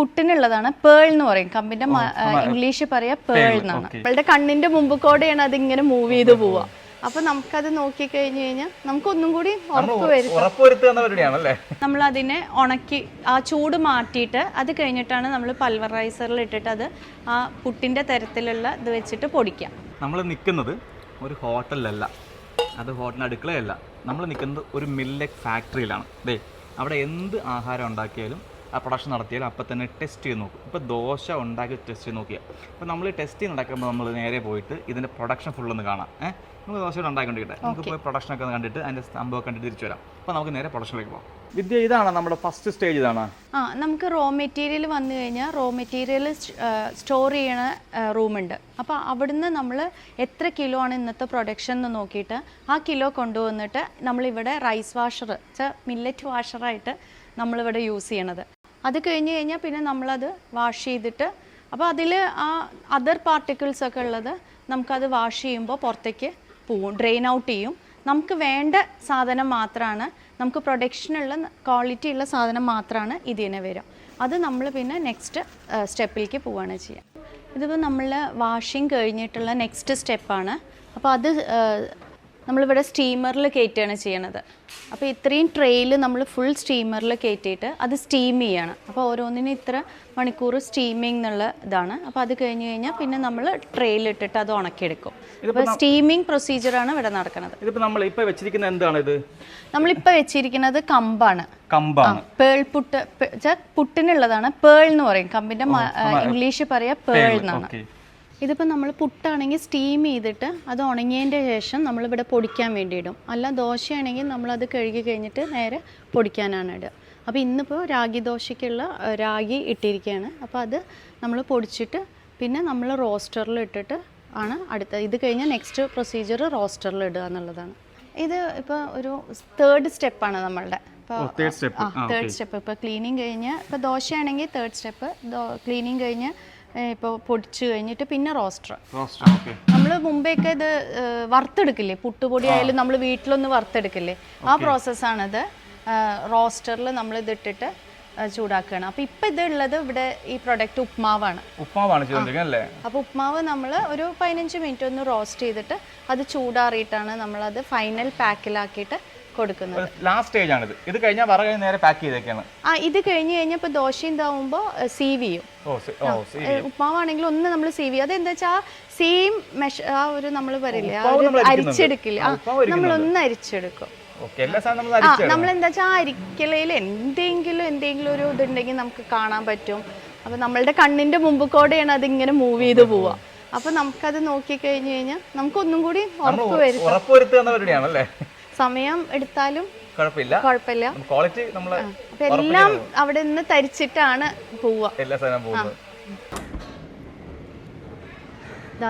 പുട്ടിനുള്ളതാണ് pearl എന്ന് പറയും. കമ്പിന്റെ English പറയാ പേൾ എന്നാണ്. നമ്മളുടെ കണ്ണിന്റെ മുമ്പ് കൂടെയാണ് അത് ഇങ്ങനെ മൂവ് ചെയ്ത് പോവുക. അപ്പൊ നമുക്കത് നോക്കി കഴിഞ്ഞു കഴിഞ്ഞാൽ നമുക്ക് ഒന്നും കൂടി ഉറപ്പ് വരും ഉറപ്പുവരുത്തുക നമ്മൾ അതിനെ ഉണക്കി ആ ചൂട് മാറ്റിയിട്ട് അത് കഴിഞ്ഞിട്ടാണ് നമ്മൾ പൾവറൈസറിൽ ഇട്ടിട്ട് അത് ആ പുട്ടിന്റെ തരത്തിലുള്ള ഇത് വെച്ചിട്ട് പൊടിക്കാം നമ്മൾ നിൽക്കുന്നത് ഒരു ഹോട്ടലിലല്ല അത് ഹോട്ടലിന് അടുക്കളയല്ല. നമ്മൾ നിൽക്കുന്നത് ഒരു മില്ലറ്റ് ഫാക്ടറിയിലാണ് ദേ അവിടെ എന്ത് ആഹാരം ഉണ്ടാക്കിയാലും ആ പ്രൊഡക്ഷൻ നടത്തിയാൽ അപ്പം തന്നെ ടെസ്റ്റ് ചെയ്ത് നോക്കും. ഇപ്പോൾ ദോശ ഉണ്ടാക്കി ടെസ്റ്റ് ചെയ്ത് നോക്കിയാൽ. അപ്പോൾ നമ്മൾ ടെസ്റ്റ് ചെയ്ത് നടക്കുമ്പോൾ നമ്മൾ നേരെ പോയിട്ട് ഇതിന്റെ പ്രൊഡക്ഷൻ ഫുള്ളൊന്ന് കാണാം. ഏഹ് നമുക്ക് ദോശ ഉണ്ടാക്കിക്കൊണ്ടിരിക്കട്ടെ. നമുക്ക് പോയി പ്രൊഡക്ഷനൊക്കെ കണ്ടിട്ട് അതിന്റെ സംഭവം കണ്ടിട്ട് തിരിച്ചു വരാം. അപ്പോൾ നമുക്ക് നേരെ പ്രൊഡക്ഷനിലേക്ക് പോകാം. വിദ്യ ഇതാണ് നമ്മുടെ ഫസ്റ്റ് സ്റ്റേജ് ഇതാണ്? ആ നമുക്ക് റോ മെറ്റീരിയൽ വന്നു കഴിഞ്ഞാൽ റോ മെറ്റീരിയൽ സ്റ്റോർ ചെയ്യണ റൂമുണ്ട് അപ്പോൾ അവിടുന്ന് നമ്മൾ എത്ര കിലോ ആണ് ഇന്നത്തെ പ്രൊഡക്ഷൻ എന്ന് നോക്കിയിട്ട് ആ കിലോ കൊണ്ടുവന്നിട്ട് നമ്മളിവിടെ റൈസ് വാഷർ മില്ലറ്റ് വാഷറായിട്ട് നമ്മളിവിടെ യൂസ് ചെയ്യണത്. അത് കഴിഞ്ഞ് കഴിഞ്ഞാൽ പിന്നെ നമ്മളത് വാഷ് ചെയ്തിട്ട് അപ്പോൾ അതിൽ ആ അതർ പാർട്ടിക്കിൾസ് ഒക്കെ ഉള്ളത് നമുക്കത് വാഷ് ചെയ്യുമ്പോൾ പുറത്തേക്ക് പോവും ഡ്രെയിൻ ഔട്ട് ചെയ്യും. നമുക്ക് വേണ്ട സാധനം മാത്രമാണ് നമുക്ക് പ്രൊഡക്ഷനുള്ള ക്വാളിറ്റി ഉള്ള സാധനം മാത്രമാണ് ഇതിനെ വരിക അത് നമ്മൾ പിന്നെ നെക്സ്റ്റ് സ്റ്റെപ്പിലേക്ക് പോവുകയാണ് ചെയ്യുക ഇതിപ്പോൾ നമ്മൾ വാഷിംഗ് കഴിഞ്ഞിട്ടുള്ള നെക്സ്റ്റ് സ്റ്റെപ്പാണ് അപ്പോൾ അത് നമ്മളിവിടെ സ്റ്റീമറിൽ കയറ്റുകയാണ് ചെയ്യണത്. അപ്പോൾ ഇത്രയും ട്രെയിൽ നമ്മൾ ഫുൾ സ്റ്റീമറിൽ കയറ്റിയിട്ട് അത് സ്റ്റീം ചെയ്യണം. അപ്പോൾ ഓരോന്നിനും ഇത്ര മണിക്കൂർ സ്റ്റീമിംഗ് എന്നുള്ള ഇതാണ്. അപ്പോൾ അത് കഴിഞ്ഞ് കഴിഞ്ഞാൽ പിന്നെ നമ്മൾ ട്രെയിലിട്ടിട്ട് അത് ഉണക്കിയെടുക്കും. അപ്പോൾ സ്റ്റീമിംഗ് പ്രൊസീജിയറാണ് ഇവിടെ നടക്കുന്നത് ഇതിപ്പോൾ നമ്മൾ ഇപ്പോൾ വെച്ചിരിക്കുന്നത് എന്താണ് ഇത് നമ്മളിപ്പോൾ വെച്ചിരിക്കുന്നത് കമ്പാണ്. കമ്പാണ്. പേൾ പുട്ട് പുട്ടിനുള്ളതാണ്. പേൾ എന്ന് പറയും. കമ്പിന്റെ ഇംഗ്ലീഷ് പറയാ പേൾ എന്നാണ്. ഇതിപ്പോൾ നമ്മൾ പുട്ടാണെങ്കിൽ സ്റ്റീം ചെയ്തിട്ട് അത് ഉണങ്ങിയതിന്റെ ശേഷം നമ്മളിവിടെ പൊടിക്കാൻ വേണ്ടി ഇടും അല്ല ദോശയാണെങ്കിൽ നമ്മളത് കഴുകി കഴിഞ്ഞിട്ട് നേരെ പൊടിക്കാനാണ് ഇടുക. അപ്പോൾ ഇന്നിപ്പോൾ രാഗി ദോശയ്ക്കുള്ള രാഗി ഇട്ടിരിക്കുകയാണ് അപ്പോൾ അത് നമ്മൾ പൊടിച്ചിട്ട് പിന്നെ നമ്മൾ റോസ്റ്ററിൽ ഇട്ടിട്ട് ആണ് അടുത്ത ഇത് കഴിഞ്ഞാൽ നെക്സ്റ്റ് പ്രൊസീജിയർ റോസ്റ്ററിൽ ഇടുക എന്നുള്ളതാണ്. ഇത് ഇപ്പോൾ ഒരു തേർഡ് സ്റ്റെപ്പാണ് നമ്മളുടെ. തേർഡ് സ്റ്റെപ്പ് ഇപ്പോൾ ക്ലീനിങ് കഴിഞ്ഞ് ഇപ്പോൾ ദോശയാണെങ്കിൽ തേർഡ് സ്റ്റെപ്പ് ക്ലീനിങ് കഴിഞ്ഞ് ഇപ്പോൾ പൊടിച്ചു കഴിഞ്ഞിട്ട് പിന്നെ റോസ്റ്റർ. നമ്മൾ മുമ്പേക്ക് ഇത് വറുത്തെടുക്കില്ലേ? പുട്ടുപൊടി ആയാലും നമ്മൾ വീട്ടിലൊന്ന് വറുത്തെടുക്കില്ലേ? ആ പ്രോസസ്സാണിത് റോസ്റ്ററിൽ നമ്മൾ ഇതിട്ടിട്ട് ചൂടാക്കുകയാണ്. അപ്പോൾ ഇപ്പം ഇതുള്ളത് ഇവിടെ ഈ പ്രൊഡക്റ്റ് ഉപ്മാവാണ്. ഉപ്മാവാണ് ചെയ്തോണ്ടിരിക്കുന്നത് അപ്പോൾ ഉപ്മാവ് നമ്മൾ ഒരു പതിനഞ്ച് മിനിറ്റ് ഒന്ന് റോസ്റ്റ് ചെയ്തിട്ട് അത് ചൂടാറിയിട്ടാണ് നമ്മൾ അത് ഫൈനൽ പാക്കിലാക്കിയിട്ട് കൊടുക്കുന്നത് ലാസ്റ്റ് സ്റ്റേജ് ആണ് ഇത് കഴിഞ്ഞാൽ വറ കഴിഞ്ഞ് നേരെ പാക്ക് ചെയ്തേക്കാണ്. ആ ഇത് കഴിഞ്ഞ് കഴിഞ്ഞാൽ ഇപ്പോൾ ദോശ ഇതാവുമ്പോൾ സീവ് ചെയ്യും. ഉപ്മാവാണെങ്കിൽ ഒന്ന് നമ്മൾ സേവ് ചെയ്യും. അതെന്താ വെച്ചാൽ സെയിം മെഷ ആ ഒരു നമ്മൾ പറയില്ലേ ആ ഉപ്മാവ് ഒരു നമ്മൾ ഒന്ന് അരിച്ചെടുക്കില്ല. നമ്മളൊന്ന് അരിച്ചെടുക്കും. ആ എന്താ വെച്ചാൽ അരിക്കലയിൽ എന്തെങ്കിലും എന്തെങ്കിലും ഒരു ഇതുണ്ടെങ്കിൽ നമുക്ക് കാണാൻ പറ്റും. അപ്പൊ നമ്മളുടെ കണ്ണിന്റെ മുമ്പ് കൂടെയാണ് അത് ഇങ്ങനെ മൂവ് ചെയ്ത് പോവുക. അപ്പൊ നമുക്കത് നോക്കി കഴിഞ്ഞു കഴിഞ്ഞാൽ നമുക്കൊന്നും കൂടി ഉറപ്പ് വരും ഉറപ്പുവരുത്തുക എന്ന പരിപാടിയാണല്ലേ? സമയം എടുത്താലും കുഴപ്പമില്ല. ക്വാളിറ്റി എല്ലാം അവിടെ നിന്ന് തരിച്ചിട്ടാണ് പോവുക. എല്ലാ സാധനം പോകുന്നത്.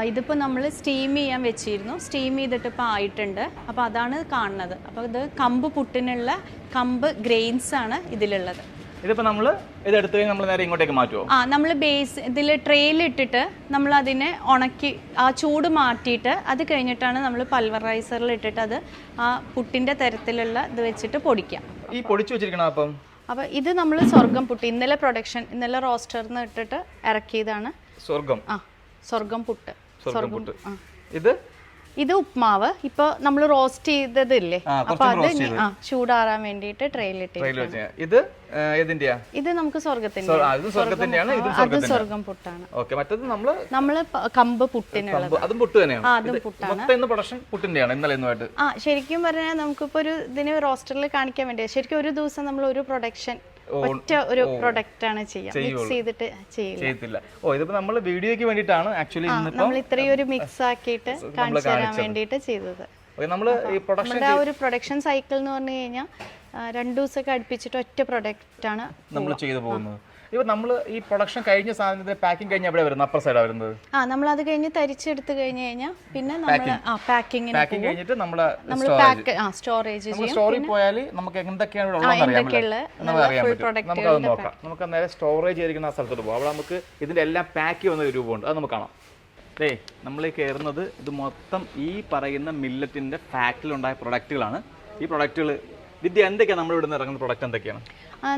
ഇതിപ്പോൾ നമ്മൾ സ്റ്റീം ചെയ്യാൻ വെച്ചിരുന്നു. സ്റ്റീം ചെയ്തിട്ട് ഇപ്പോൾ ആയിട്ടുണ്ട്. അപ്പോൾ അതാണ് കാണുന്നത്. അപ്പോൾ ഇത് കമ്പ് പുട്ടിനുള്ള കമ്പ് ഗ്രെയിൻസ് ആണ് ഇതിലുള്ളത്. ഇതിപ്പോൾ നമ്മൾ ഇത് എടുത്തു കഴിഞ്ഞാൽ നമ്മൾ നേരെ ഇങ്ങോട്ടേക്ക് മാറ്റുമോ ആ നമ്മൾ ബേസ് ഇതിൽ ട്രെയിലിട്ടിട്ട് നമ്മൾ അതിനെ ഉണക്കി ആ ചൂട് മാറ്റിയിട്ട് അത് കഴിഞ്ഞിട്ടാണ് നമ്മൾ പൾവറൈസറിൽ ഇട്ടിട്ട് അത് ആ പുട്ടിന്റെ തരത്തിലുള്ള ഇത് വെച്ചിട്ട് പൊടിക്കാം. ഈ പൊടിച്ചു വെച്ചിരിക്കണം അപ്പം? അപ്പോൾ ഇത് നമ്മൾ സ്വർഗം പുട്ടി ഇന്നലെ പ്രൊഡക്ഷൻ ഇന്നലെ റോസ്റ്ററിന്ന് ഇട്ടിട്ട് ഇറക്കിയതാണ്. സ്വർഗം ആ. സ്വർഗം പുട്ട്. സ്വർഗം പുട്ട്. ഇത്? ഇത് ഉപ്മാവ്. ഇപ്പൊ നമ്മൾ റോസ്റ്റ് ചെയ്തതില്ലേ? അപ്പൊ അത് ചൂടാറാൻ വേണ്ടിയിട്ട് ട്രെയിലിട്ട് ഇത് ഏതിന്റെയാ? ഇത് നമുക്ക് സ്വർഗത്തിന്റെയാണ് അത് സ്വർഗം പുട്ടാണ്. ഓക്കെ മറ്റത് നമ്മൾ നമ്മൾ കമ്പ് പുട്ടിനുള്ളത്. അതും പുട്ട് തന്നെയാണ്. പുട്ടാണ്. പ്രൊഡക്ഷൻ പുട്ടിന്റെയാണ് ഇന്നലെ ഇന്നുമായിട്ട്. ആ ശരിക്കും പറഞ്ഞാൽ നമുക്കിപ്പോ ഒരു ഇതിന് റോസ്റ്ററിൽ കാണിക്കാൻ വേണ്ടി ശരിക്കും ഒരു ദിവസം നമ്മൾ ഒരു പ്രൊഡക്ഷൻ ഒറ്റ ഒരു പ്രൊഡക്റ്റ് ആണ് ചെയ്യുക മിക്സ് ചെയ്തിട്ട് ചെയ്യത്തില്ല. ഓ ഇതിപ്പോ നമ്മൾ വീഡിയോയ്ക്ക് വേണ്ടിയിട്ടാണ് ആക്ച്വലി നമ്മൾ ഇത്രയും ഒരു മിക്സ് ആക്കിയിട്ട് കാണിച്ചു തരാൻ വേണ്ടിയിട്ട് ചെയ്തത്. നമ്മൾ ഈ പ്രൊഡക്ഷൻ ഒരു പ്രൊഡക്ഷൻ സൈക്കിൾ എന്ന് പറഞ്ഞു കഴിഞ്ഞാൽ രണ്ടു ദിവസമൊക്കെ അടുപ്പിച്ചിട്ട് ഒറ്റ പ്രൊഡക്റ്റ് ആണ് നമ്മൾ ചെയ്തു പോകുന്നത്. ഇപ്പൊ നമ്മൾ ഈ പ്രൊഡക്ഷൻ കഴിഞ്ഞ സാധനത്തിന്റെ പാക്കിംഗ് കഴിഞ്ഞ എവിടെ വരുന്നത് അപ്പർ സൈഡാ വരുന്നത്? ആ നമ്മൾ അത് കഴിഞ്ഞ് തരിച്ചെടുത്ത് കഴിഞ്ഞ് കഴിഞ്ഞാൽ പിന്നെ നമ്മൾ ആ പാക്കിങ്ങിന് പാക്കിംഗ് കഴിഞ്ഞിട്ട് നമ്മൾ നമ്മൾ പാക്ക് ആ സ്റ്റോറേജ് ചെയ്യും. സ്റ്റോറിൽ പോയാൽ നമുക്ക് എന്തൊക്കെയാണ് ഉള്ളതെന്ന് അറിയാം നമുക്ക് അറിയാൻ പറ്റും. നമുക്ക് അത് നോക്കാം. നമുക്ക് നേരെ സ്റ്റോറേജ് ചെയ്തിരിക്കുന്ന ആ സ്ഥലത്തോട്ട് പോകാം അവിടെ നമുക്ക് ഇതിന്റെ എല്ലാം പാക്ക് ചെയ്യുന്ന ഒരു രൂപമുണ്ട്. അത് നമുക്ക് കാണാം. ദേ നമ്മൾ ഈ കയറുന്നത് ഇത് മൊത്തം ഈ പറയുന്ന മില്ലറ്റിന്റെ ഫാക്ടറിൽ ഉണ്ടായ പ്രൊഡക്റ്റുകളാണ് ഈ പ്രൊഡക്റ്റുകൾ വിദ്യ എന്തൊക്കെയാണ് നമ്മൾ ഇവിടുന്ന് ഇറങ്ങുന്ന പ്രൊഡക്റ്റ് എന്തൊക്കെയാണ്?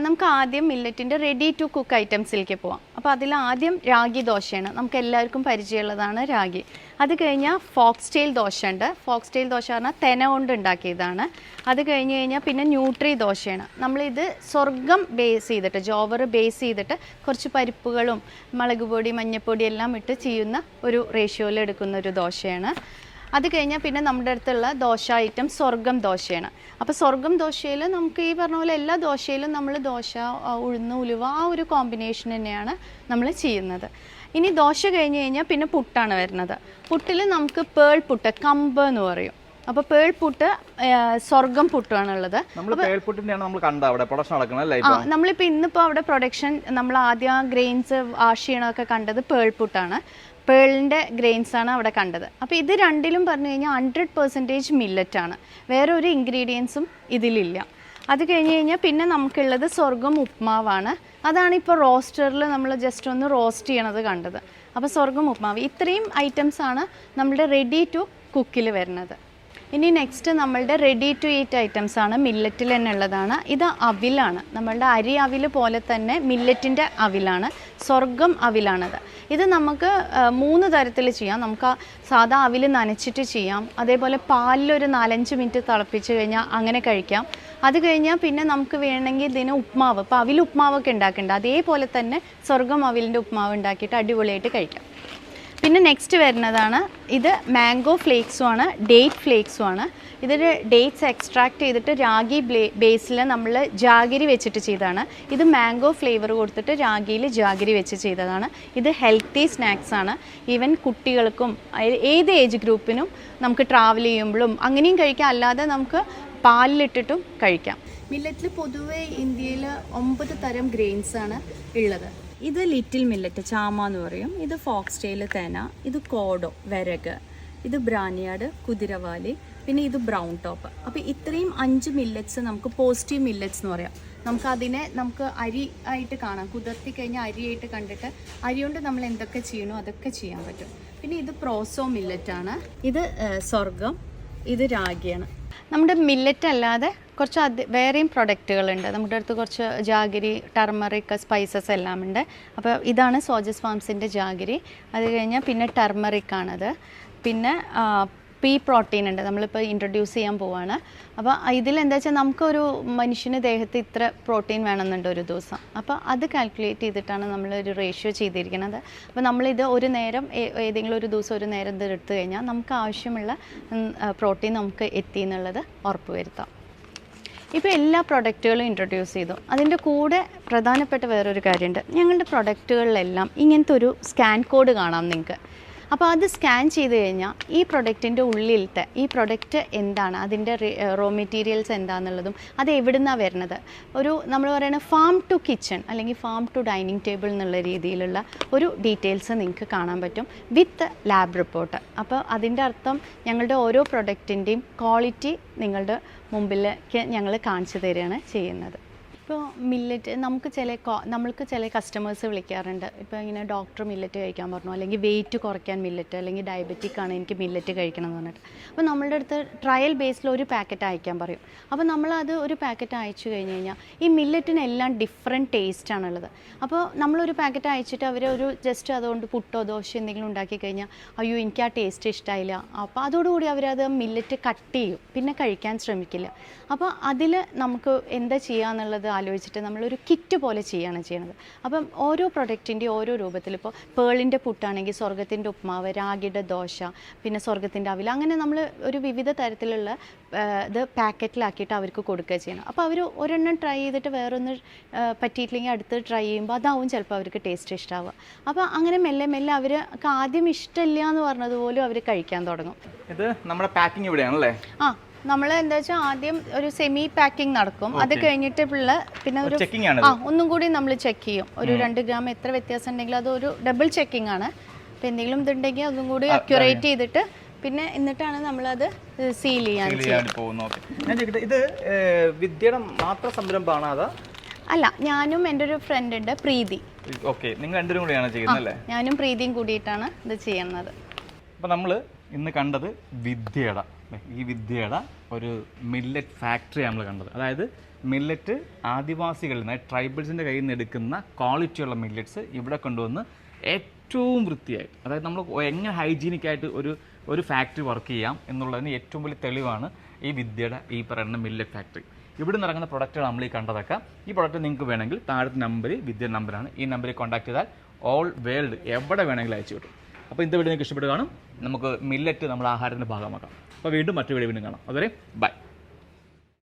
നമുക്ക് ആദ്യം മില്ലറ്റിന്റെ റെഡി ടു കുക്ക് ഐറ്റംസിലേക്ക് പോവാം. അപ്പോൾ അതിൽ ആദ്യം രാഗി ദോശയാണ്. നമുക്ക് എല്ലാവർക്കും പരിചയമുള്ളതാണ് രാഗി. അത് കഴിഞ്ഞാൽ ഫോക്സ് ടെയിൽ ദോശ ഉണ്ട് ഫോക്സ് ടെയിൽ ദോശ പറഞ്ഞാൽ തെന കൊണ്ട് ഉണ്ടാക്കിയതാണ്. അത് കഴിഞ്ഞ് കഴിഞ്ഞാൽ പിന്നെ ന്യൂട്രി ദോശയാണ്. നമ്മളിത് സ്വർഗം ബേസ് ചെയ്തിട്ട് ജോവർ ബേസ് ചെയ്തിട്ട് കുറച്ച് പരിപ്പുകളും മുളക് പൊടി മഞ്ഞൾപ്പൊടി എല്ലാം ഇട്ട് ചെയ്യുന്ന ഒരു റേഷ്യോയിൽ എടുക്കുന്ന ഒരു ദോശയാണ്. അത് കഴിഞ്ഞാൽ പിന്നെ നമ്മുടെ അടുത്തുള്ള ദോശ ഐറ്റം സ്വർഗം ദോശയാണ്. അപ്പോൾ സ്വർഗം ദോശയിൽ നമുക്ക് ഈ പറഞ്ഞ പോലെ എല്ലാ ദോശയിലും നമ്മൾ ദോശ ഉഴുന്ന് ഉലുവ ആ ഒരു കോമ്പിനേഷൻ തന്നെയാണ് നമ്മൾ ചെയ്യുന്നത്. ഇനി ദോശ കഴിഞ്ഞ് കഴിഞ്ഞാൽ പിന്നെ പുട്ടാണ് വരുന്നത്. പുട്ടിൽ നമുക്ക് പേൾ പുട്ട് കമ്പ് എന്ന് പറയും. അപ്പൊ പേൾ പുട്ട് ആ, സ്വർഗം പുട്ടാണുള്ളത്. നമ്മളിപ്പോ ഇന്നിപ്പോ അവിടെ പ്രൊഡക്ഷൻ നമ്മൾ ആദ്യം ഗ്രെയിൻസ് വാഷ് ചെയ്യണമൊക്കെ കണ്ടത് പേൾ പുട്ടാണ്. പേളിന്റെ ഗ്രെയിൻസ് ആണ് അവിടെ കണ്ടത്. അപ്പോൾ ഇത് രണ്ടിലും പറഞ്ഞു കഴിഞ്ഞാൽ ഹൺഡ്രഡ് പെർസെന്റേജ് മില്ലറ്റാണ് വേറെ ഒരു ഇൻഗ്രീഡിയൻസും ഇതിലില്ല. അത് കഴിഞ്ഞ് കഴിഞ്ഞാൽ പിന്നെ നമുക്കുള്ളത് സ്വർഗം ഉപ്മാവാണ്. അതാണ് ഇപ്പോൾ റോസ്റ്ററിൽ നമ്മൾ ജസ്റ്റ് ഒന്ന് റോസ്റ്റ് ചെയ്യണത് കണ്ടത്. അപ്പോൾ സ്വർഗം ഉപ്മാവ്. ഇത്രയും ഐറ്റംസാണ് നമ്മുടെ റെഡി ടു കുക്കിൽ വരുന്നത്. ഇനി നെക്സ്റ്റ് നമ്മളുടെ റെഡി ടു ഈറ്റ് ഐറ്റംസ് ആണ്. മില്ലറ്റിൽ തന്നെ ഉള്ളതാണ്. ഇത് അവിലാണ്. നമ്മളുടെ അരി അവിൽ പോലെ തന്നെ മില്ലറ്റിന്റെ അവിലാണ്. സ്വർഗം അവിലാണത്. ഇത് നമുക്ക് മൂന്ന് തരത്തിൽ ചെയ്യാം. നമുക്ക് സാധാ അവിൽ നനച്ചിട്ട് ചെയ്യാം. അതേപോലെ പാലിലൊരു നാലഞ്ച് മിനിറ്റ് തിളപ്പിച്ച് കഴിഞ്ഞാൽ അങ്ങനെ കഴിക്കാം. അത് കഴിഞ്ഞാൽ പിന്നെ നമുക്ക് വേണമെങ്കിൽ ഇതിന് ഉപ്മാവ് ഇപ്പോൾ അവിൽ ഉപ്മാവൊക്കെ ഉണ്ടാക്കേണ്ട. അതേപോലെ തന്നെ സ്വർഗം അവിലിന്റെ ഉപ്മാവ് ഉണ്ടാക്കിയിട്ട് അടിപൊളിയായിട്ട് കഴിക്കാം. പിന്നെ നെക്സ്റ്റ് വരുന്നതാണ് ഇത് മാംഗോ ഫ്ലേക്സും ആണ് ഡേറ്റ് ഫ്ലേക്സും ആണ് ഇതൊരു ഡേറ്റ്സ് എക്സ്ട്രാക്ട് ചെയ്തിട്ട് രാഗി ബേസിൽ നമ്മൾ ജാഗിരി വെച്ചിട്ട് ചെയ്തതാണ്. ഇത് മാംഗോ ഫ്ലേവർ കൊടുത്തിട്ട് രാഗിയിൽ ജാഗിരി വെച്ച് ചെയ്തതാണ്. ഇത് ഹെൽത്തി സ്നാക്സ് ആണ്. ഈവൻ കുട്ടികൾക്കും ഏത് ഏജ് ഗ്രൂപ്പിനും നമുക്ക് ട്രാവൽ ചെയ്യുമ്പോഴും അങ്ങനെയും കഴിക്കാം. അല്ലാതെ നമുക്ക് പാലിലിട്ടിട്ടും കഴിക്കാം. മില്ലറ്റിൽ പൊതുവേ ഇന്ത്യയിൽ ഒമ്പത് തരം ഗ്രെയിൻസ് ആണ് ഉള്ളത്. ഇത് ലിറ്റിൽ മില്ലറ്റ് ചാമ എന്ന് പറയും. ഇത് ഫോക്സ് ടെയിൽ തേന ഇത് കോഡോ വിരക്. ഇത് ബ്രാനിയാട് കുതിരവാലി പിന്നെ ഇത് ബ്രൗൺ ടോപ്പ്. അപ്പോൾ ഇത്രയും അഞ്ച് മില്ലറ്റ്സ് നമുക്ക് പോസിറ്റീവ് മില്ലറ്റ്സ് എന്ന് പറയാം. നമുക്ക് അതിനെ നമുക്ക് അരി ആയിട്ട് കാണാം. കുതിർത്തി കഴിഞ്ഞാൽ അരിയായിട്ട് കണ്ടിട്ട് അരി കൊണ്ട് നമ്മൾ എന്തൊക്കെ ചെയ്യണോ അതൊക്കെ ചെയ്യാൻ പറ്റും. പിന്നെ ഇത് പ്രോസോ മില്ലറ്റ് ആണ് ഇത് സ്വർഗം ഇത് രാഗിയാണ്. നമ്മുടെ മില്ലറ്റ് അല്ലാതെ കുറച്ച് അത് വേറെയും പ്രൊഡക്റ്റുകളുണ്ട് നമ്മുടെ അടുത്ത് കുറച്ച് ജാഗിരി ടർമറിക് സ്പൈസസ് എല്ലാം ഉണ്ട് അപ്പോൾ ഇതാണ് സോജസ് ഫാംസിന്റെ ജാഗിരി. അത് കഴിഞ്ഞാൽ പിന്നെ ടർമറിക് ആണത്. പിന്നെ പീ പ്രോട്ടീൻ ഉണ്ട്. നമ്മളിപ്പോൾ ഇൻട്രൊഡ്യൂസ് ചെയ്യാൻ പോവാണ്. അപ്പോൾ ഇതിലെന്താ വെച്ചാൽ നമുക്കൊരു മനുഷ്യന് ദേഹത്ത് ഇത്ര പ്രോട്ടീൻ വേണമെന്നുണ്ട് ഒരു ദിവസം. അപ്പോൾ അത് കാൽക്കുലേറ്റ് ചെയ്തിട്ടാണ് നമ്മൾ ഒരു റേഷ്യോ ചെയ്തിരിക്കുന്നത് അപ്പോൾ നമ്മളിത് ഒരു നേരം ഏതെങ്കിലും ഒരു ദിവസം ഒരു നേരം ഇത് എടുത്തു കഴിഞ്ഞാൽ നമുക്ക് ആവശ്യമുള്ള പ്രോട്ടീൻ നമുക്ക് എത്തി എന്നുള്ളത് ഉറപ്പുവരുത്താം. ഇപ്പോൾ എല്ലാ പ്രൊഡക്റ്റുകളും ഇൻട്രൊഡ്യൂസ് ചെയ്തു. അതിന്റെ കൂടെ പ്രധാനപ്പെട്ട വേറൊരു കാര്യമുണ്ട്. ഞങ്ങളുടെ പ്രൊഡക്റ്റുകളിലെല്ലാം ഇങ്ങനത്തെ ഒരു സ്കാൻ കോഡ് കാണാം നിങ്ങൾക്ക്. അപ്പോൾ അത് സ്കാൻ ചെയ്ത് കഴിഞ്ഞാൽ ഈ പ്രൊഡക്റ്റിന്റെ ഉള്ളിലത്തെ ഈ പ്രൊഡക്റ്റ് എന്താണ് അതിന്റെ റോ മെറ്റീരിയൽസ് എന്താണെന്നുള്ളതും അത് എവിടുന്നാണ് വരുന്നത്? ഒരു നമ്മൾ പറയുന്ന ഫാം ടു കിച്ചൺ അല്ലെങ്കിൽ ഫാം ടു ഡൈനിങ് ടേബിൾ എന്നുള്ള രീതിയിലുള്ള ഒരു ഡീറ്റെയിൽസ് നിങ്ങൾക്ക് കാണാൻ പറ്റും വിത്ത് ലാബ് റിപ്പോർട്ട് അപ്പോൾ അതിന്റെ അർത്ഥം ഞങ്ങളുടെ ഓരോ പ്രൊഡക്റ്റിന്റെയും ക്വാളിറ്റി നിങ്ങളുടെ മുമ്പിലേക്ക് ഞങ്ങൾ കാണിച്ചു തരികയാണ് ചെയ്യുന്നത്. ഇപ്പോൾ മില്ലറ്റ് നമുക്ക് ചില നമ്മൾക്ക് ചില കസ്റ്റമേഴ്സ് വിളിക്കാറുണ്ട്. ഇപ്പോൾ ഇങ്ങനെ ഡോക്ടർ മില്ലറ്റ് കഴിക്കാൻ പറഞ്ഞു അല്ലെങ്കിൽ വെയിറ്റ് കുറയ്ക്കാൻ മില്ലറ്റ് അല്ലെങ്കിൽ ഡയബറ്റിക് ആണ് എനിക്ക് മില്ലറ്റ് കഴിക്കണം എന്ന് പറഞ്ഞിട്ട്. അപ്പോൾ നമ്മളുടെ അടുത്ത് ട്രയൽ ബേസിൽ ഒരു പാക്കറ്റ് അയക്കാൻ പറയും. അപ്പോൾ നമ്മളത് ഒരു പാക്കറ്റ് അയച്ചു കഴിഞ്ഞ് കഴിഞ്ഞാൽ ഈ മില്ലറ്റിനെല്ലാം ഡിഫറെന്റ് ടേസ്റ്റ് ആണുള്ളത്. അപ്പോൾ നമ്മളൊരു പാക്കറ്റ് അയച്ചിട്ട് അവർ ഒരു ജസ്റ്റ് അതുകൊണ്ട് പുട്ടോ ദോശ എന്തെങ്കിലും ഉണ്ടാക്കി കഴിഞ്ഞാൽ അയ്യോ എനിക്ക് ആ ടേസ്റ്റ് ഇഷ്ടമായില്ല അപ്പോൾ അതോടുകൂടി അവരത് മില്ലറ്റ് കട്ട് ചെയ്യും. പിന്നെ കഴിക്കാൻ ശ്രമിക്കില്ല. അപ്പോൾ അതിൽ നമുക്ക് എന്താ ചെയ്യുക എന്നുള്ളത് ആലോചിച്ചിട്ട് നമ്മളൊരു കിറ്റ് പോലെ ചെയ്യുകയാണ് ചെയ്യുന്നത് അപ്പം ഓരോ പ്രൊഡക്റ്റിന്റെ ഓരോ രൂപത്തിൽ ഇപ്പോൾ പേളിന്റെ പുട്ടാണെങ്കിൽ സ്വർഗത്തിന്റെ ഉപ്മാവ് രാഗിയുടെ ദോശ പിന്നെ സ്വർഗത്തിന്റെ അവിൽ അങ്ങനെ നമ്മൾ ഒരു വിവിധ തരത്തിലുള്ള ഇത് പാക്കറ്റിലാക്കിയിട്ട് അവർക്ക് കൊടുക്കുക ചെയ്യണം. അപ്പോൾ അവർ ഒരെണ്ണം ട്രൈ ചെയ്തിട്ട് വേറൊന്ന് പറ്റിയിട്ടില്ലെങ്കിൽ അടുത്ത് ട്രൈ ചെയ്യുമ്പോൾ അതാവും ചിലപ്പോൾ അവർക്ക് ടേസ്റ്റ് ഇഷ്ടമാവുക അപ്പോൾ അങ്ങനെ മെല്ലെ മെല്ലെ അവർക്ക് ആദ്യം ഇഷ്ടമില്ല എന്ന് പറഞ്ഞതുപോലും അവർ കഴിക്കാൻ തുടങ്ങും. ഇത് നമ്മുടെ പാക്കിംഗ് ഇവിടെയാണല്ലേ? ആ. നമ്മൾ എന്താ വെച്ചാൽ ആദ്യം ഒരു സെമി പാക്കിംഗ് നടക്കും. അത് കഴിഞ്ഞിട്ട് ഉള്ള പിന്നെ ഒരു ആ ഒന്നും കൂടി നമ്മൾ ചെക്ക് ചെയ്യും. ഒരു രണ്ട് ഗ്രാം എത്ര വ്യത്യാസം ഉണ്ടെങ്കിൽ അത് ഒരു ഡബിൾ ചെക്കിംഗ് ആണ്. അപ്പം എന്തെങ്കിലും ഇതുണ്ടെങ്കിൽ അതും കൂടി അക്യുറേറ്റ് ചെയ്തിട്ട് പിന്നെ എന്നിട്ടാണ് നമ്മളത് സീൽ ചെയ്യാൻ ഇത് വിദ്യയുടെ മാത്രം സംരംഭമാണ് അതാ? അല്ല ഞാനും എന്റെ ഒരു ഫ്രണ്ട് ഉണ്ട് പ്രീതി. ഓക്കെ നിങ്ങൾ രണ്ടുപേരും കൂടിയാണ് ചെയ്യുന്നത് ഞാനും പ്രീതിയും കൂടിയിട്ടാണ് ഇത് ചെയ്യുന്നത്. അപ്പോൾ നമ്മൾ ഇന്ന് കണ്ടത് വിദ്യയുടെ. ഈ വിദ്യയുടെ ഒരു മില്ലറ്റ് ഫാക്ടറി നമ്മൾ കണ്ടത്. അതായത് മില്ലറ്റ് ആദിവാസികളിൽ നിന്ന് ട്രൈബൽസിന്റെ കയ്യിൽ നിന്ന് എടുക്കുന്ന ക്വാളിറ്റിയുള്ള മില്ലറ്റ്സ് ഇവിടെ കൊണ്ടുവന്ന് ഏറ്റവും വൃത്തിയായി അതായത് നമ്മൾ എങ്ങനെ ഹൈജീനിക് ആയിട്ട് ഒരു ഒരു ഫാക്ടറി വർക്ക് ചെയ്യാം എന്നുള്ളതിന് ഏറ്റവും വലിയ തെളിവാണ് ഈ വിദ്യയുടെ ഈ പറയുന്ന മില്ലറ്റ് ഫാക്ടറി ഇവിടെ നിന്ന് ഇറങ്ങുന്ന പ്രൊഡക്റ്റുകൾ നമ്മൾ ഈ കണ്ടതൊക്കെ. ഈ പ്രൊഡക്റ്റ് നിങ്ങൾക്ക് വേണമെങ്കിൽ താഴത്തെ നമ്പർ വിദ്യ നമ്പറാണ് ഈ നമ്പറിൽ കോൺടാക്ട് ചെയ്താൽ ഓൾ വേൾഡ് എവിടെ വേണമെങ്കിലും അയച്ചു കിട്ടും. അപ്പോൾ ഇന്നത്തെ വീഡിയോ നിങ്ങൾക്ക് ഇഷ്ടപ്പെട്ട് കാണും. നമുക്ക് മില്ലറ്റ് നമ്മുടെ ആഹാരത്തിന്റെ ഭാഗമാക്കാം. അപ്പോൾ വീണ്ടും മറ്റു വീഡിയോ വീണ്ടും കാണാം. അതുവരെ ബൈ